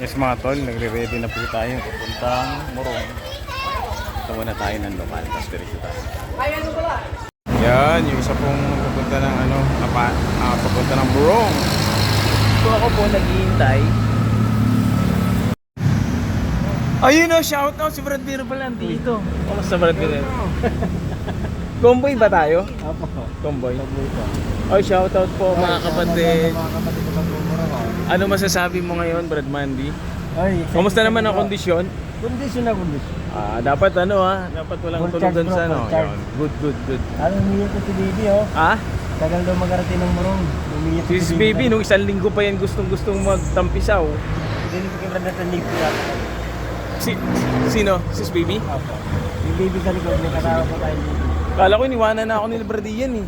Yes mga tol, nagre-ready na po tayo papuntang Morong. Ito muna tayo ng lokal, tapos diretso tayo. Yan, yung isa pong papunta ng ano, apa, ah, papunta ng Morong. So ako po naghihintay. Ayun o, shout out si Brad Biro pala dito. Kamusta Brad Biro? Convoy ba tayo? Apo. Convoy. Ay, shout out po mga kapatid. Mga kapatid ko sa Bumura. Ano masasabi mo ngayon, Brad Mandy? Ay, Kamusta naman ang kondisyon? Kondisyon na kondisyon. Ah, dapat ano ah, dapat walang Full tulugan charge, bro, sa ano. full charge. Yun. Good, good, good. Ano, umiyak ko si Bibi, oh. Ah? Tagal daw magarating ng murong. Umiyak ko Si baby, nung isang linggo pa yan gustong-gustong magtampisaw. Hindi ko kay Brad natin lipo yata. Si, sino? Si baby? Apo. Si Bibi sa likod, may kasama po tayo dito. Kala ko iniwanan na ako ni Bradian eh.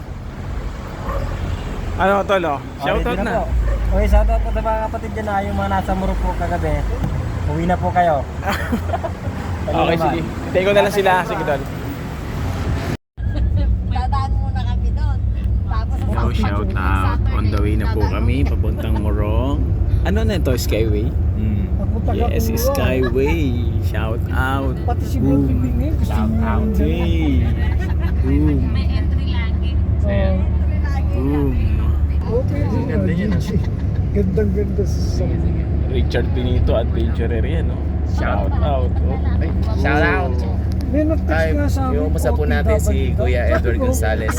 Ano tol oh? Shoutout na. po. Okay, shoutout po sa mga kapatid dyan na yung mga nasa Muro po kagabi. Uwi na po kayo. Kami Okay, sige. Ko na lang sila. Sige tol. Dadaan muna kami doon. Tapos Hello, shout out. On the way na po kami, papuntang Morong. Ano na ito, Skyway? Taga Yes. Skyway. Shout out. Pati si Boom. Shout out. Hey. Boom. may entry lagi. Boom. Okay, ganda yan. Gandang ganda sa Richard Benito, adventurer yan no? Shout out. Oh. Shout out! May nag-text Ay, nga sa amin. yung umusta po natin si Kuya Edward Gonzales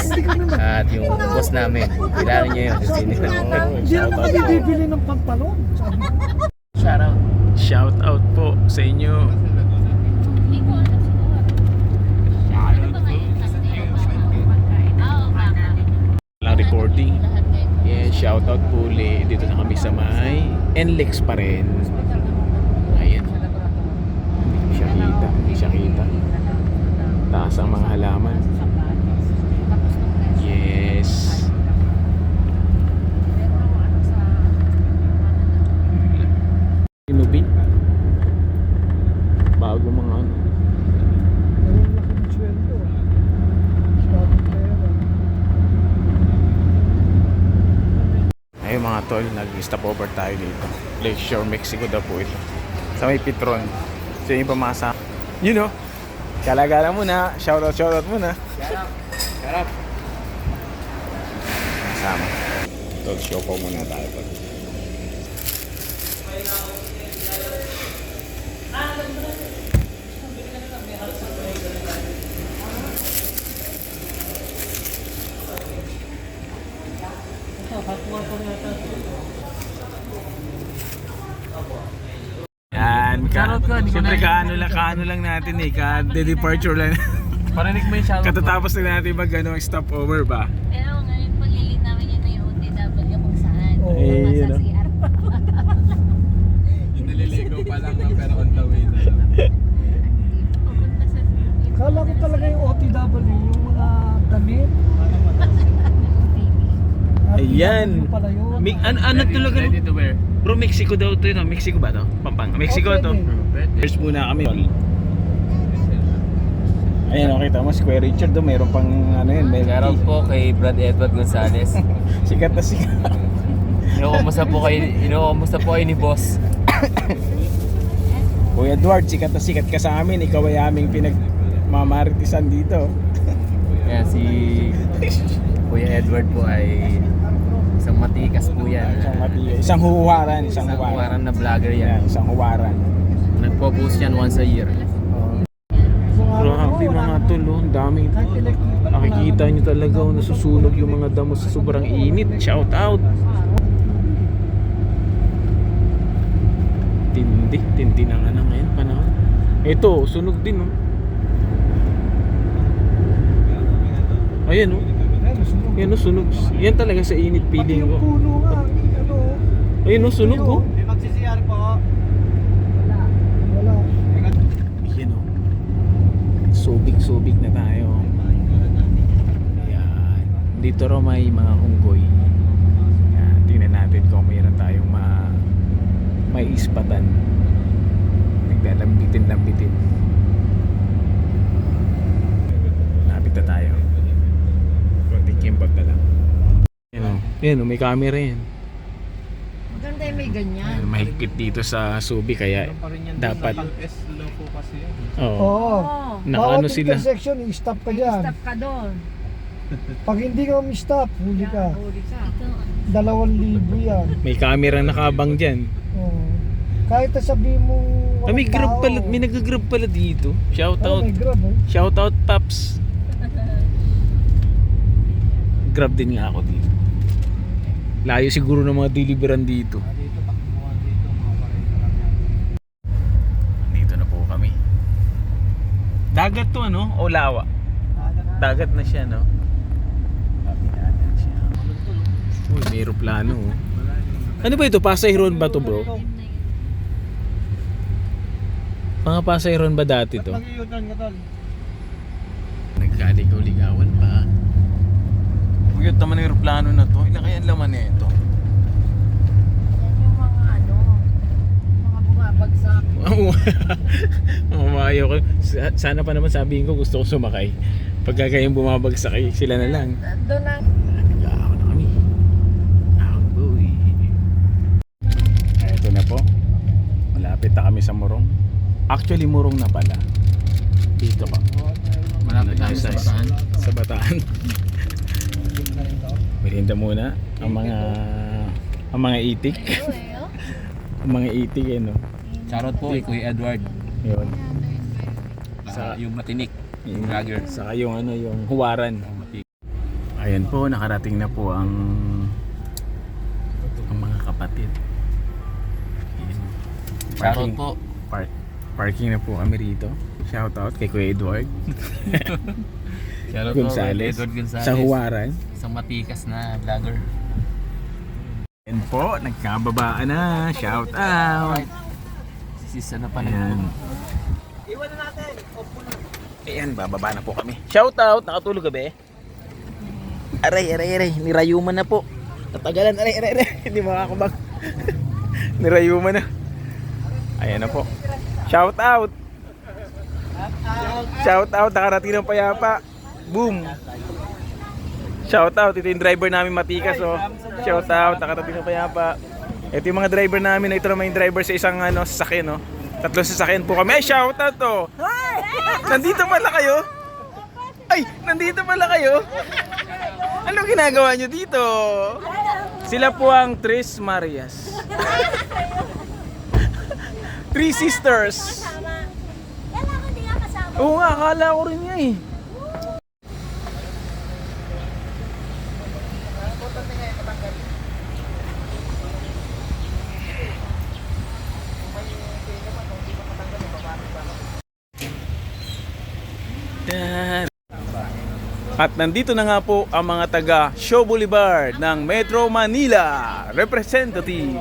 at yung boss namin. Kilala niyo yun. Yun? Hindi naman kami bibili ng pantalon. Shout out! Shout out po sa inyo. Hindi ngayon? Oo, baka. Lang recording. Lahat ngayon. Yeah, shout out po ulit. Dito na kami sa may NLEX pa rin. Ayan. Hindi siya kita. Hindi siya kita. Taas ang mga halaman. Yes. Inubi. Bago mga ano. "Ayun, laki ng sweldo." Sabi ko, Ayun mga tol, nag-stop over tayo dito. Lakeshore, Mexico daw po ito. Sa may Petron. So yung pamasa. You know. Kalagala muna. Shoutout, shoutout muna. Shout out! Kasama. Tol, show ko muna tayo. Tol. Yan, ka, siyempre kaano lang, kaano lang natin eh, ka-departure lang. Parinig mo yung shout out. Katatapos lang natin mag ano, stopover ba? Pero ngayon paglilit namin yun na yung OTW kung saan. Oo. Nasa Eh, yun, no? CR pa. Naliligaw pa lang pero on the way na. Sa CR. Kala ko talaga yung OTW, yung mga damit. Ayan. Pala yun. Mi, an, ano talaga? Ready to wear. Bro, Mexico daw to yun. Mexico ba to? Pampanga. Mexico Oh, to. First muna kami. Ayan, nakita mo, Square Richard doon. Mayroon pang ano yun. May Shout out po kay Brad Edward Gonzales. Sikat na sikat. Inukumusta po kayo, inukumusta po kayo ni boss. Kuya Edward, sikat na sikat ka sa amin. Ikaw ay aming pinagmamaritisan dito. Yan, si Kuya Edward po ay isang matikas po yan. Isang, mati- isang huwaran. Isang, Isang huwaran. huwaran na vlogger Yan, yan. isang huwaran. Nagpo-post yan once a year. Grabe mga tulo. Ang daming Nakikita nyo talaga oh, nasusunog yung mga damo sa sobrang init. Shout out! Tindi. Tindi na nga na ngayon panahon. Ito, sunog din oh. Ayan oh. Yan oh, sunog. Yan talaga sa init Pati feeling yung ko. puno nga, ano, Ayun oh, sunog oh. May magsisiyar po. Wala. Wala. Yan o. Subig-subig na tayo. Ayan. Dito raw may mga unggoy. Ayan. Tingnan natin kung mayroon tayong ma may ispatan. Naglalambitin-lambitin. Lapit na tayo. Konting kimbag na lang. Yan o. Yan o, may camera yan. Maganda yung may ganyan. Mahigpit dito sa Subi kaya dapat Oo. Oo. Oo. Nakaano Bawat sila. intersection, i-stop ka dyan. Stop ka doon. Pag hindi ka stop, huli ka. Huli ka. Dalawang libo yan. May camera nakabang diyan. Oo. Kahit na sabihin mo Ah, may walang grab tao. pala, may nag-grab pala dito. Shout Oo, out. may grab eh. Shout out Paps. Grab din nga ako dito. Layo siguro ng mga deliveran dito. Dito na po kami. Dagat to ano? O lawa? Dagat na siya no? Uy, may aeroplano oh. Ano ba ito? Pasayron ba to bro? Mga pasayron ba dati to? Nagkaligaw-ligawan pa. Cute naman ang aeroplano na to. Ilan kaya ang laman na ito? Yan yung mga ano, mga bumabagsak. Mamayo ko. Sa- Sana pa naman sabihin ko gusto ko sumakay. Pagka kayong bumabagsak eh, sila na lang. Doon na. Nag-aako na kami. Eto na po. Malapit na kami sa Morong. Actually, Morong na pala. Dito pa. Malapit tayo sa bataan. Sa Bataan. Merienda muna ang mga ang mga itik. ang mga itik eh no. Shoutout po kay Kuya Edward. Yun. Sa yung matinik. Yung Vlogger. Saka yung ano yung huwaran. Matinik. Ayan po, nakarating na po ang ang mga kapatid. Ayan. Shoutout po. Park, parking na po kami rito. Shout out kay Kuya Edward Kay Gonzales. Edward Gonzales. Sa Huwaran. Isang matikas na vlogger. Ayan po, nagkababaan na. Shout out. Sis ano pa Ayan. na Ayan, bababa na po kami. Shout out, nakatulog ka be? Aray, aray, aray. Nirayuman na po. Tatagalan, aray, aray, aray. Hindi makakabag. Nirayuman na. Ayan na po. Shout out. Shout out, nakarating ng payapa. Boom. Shout out, ito yung driver namin matikas oh. Shout out, nakarating ng payapa. Ito yung mga driver namin, ito naman yung driver sa isang ano, sasakyan oh. Tatlo sasakyan po kami. Ay, shout out to. Nandito pala kayo? Ay, nandito pala kayo? Anong ginagawa nyo dito? Sila po ang Tres Marias. Three sisters. Oo nga, akala ko rin nga eh. At nandito na nga po ang mga taga Show Boulevard ng Metro Manila Representative.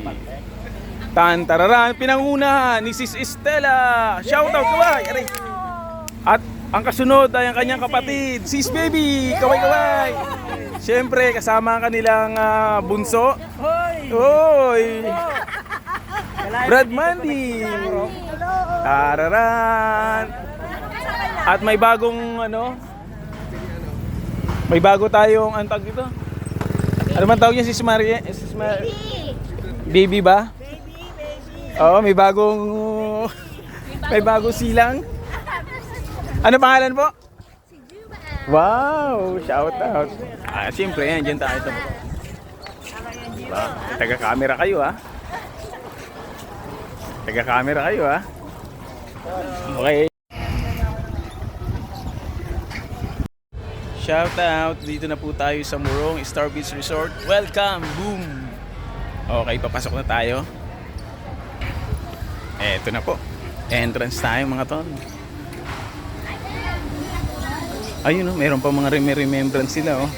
Tan tararan, pinangunahan ni Sis Estela. Shout out kaway. Aray. At ang kasunod ay ang kanyang kapatid, Sis Baby. Kaway kaway. Siyempre kasama ang kanilang ah, bunso. Hoy. Brad Mandy. Tararan. At may bagong ano? May bago tayong ang tawag dito. Ano man tawag niya si Marie? Si Mar- baby ba? Baby, baby. Oo, may bagong may bagong silang. Ano pangalan po? Wow, shout out. Ah, siyempre yan, dyan tayo. Diba? Taga-camera kayo ah. Taga-camera kayo ah. Okay. Shout out, dito na po tayo sa Murong Star Beach Resort. Welcome, boom! Okay, papasok na tayo. Eto na po. Entrance tayo mga ton. Ayun oh, meron pa mga rem- remembrance sila oh.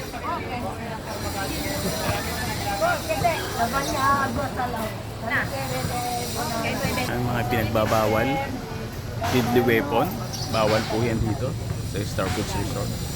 Ang mga pinagbabawal. Deadly weapon. Bawal po yan dito sa Star Beach Resort.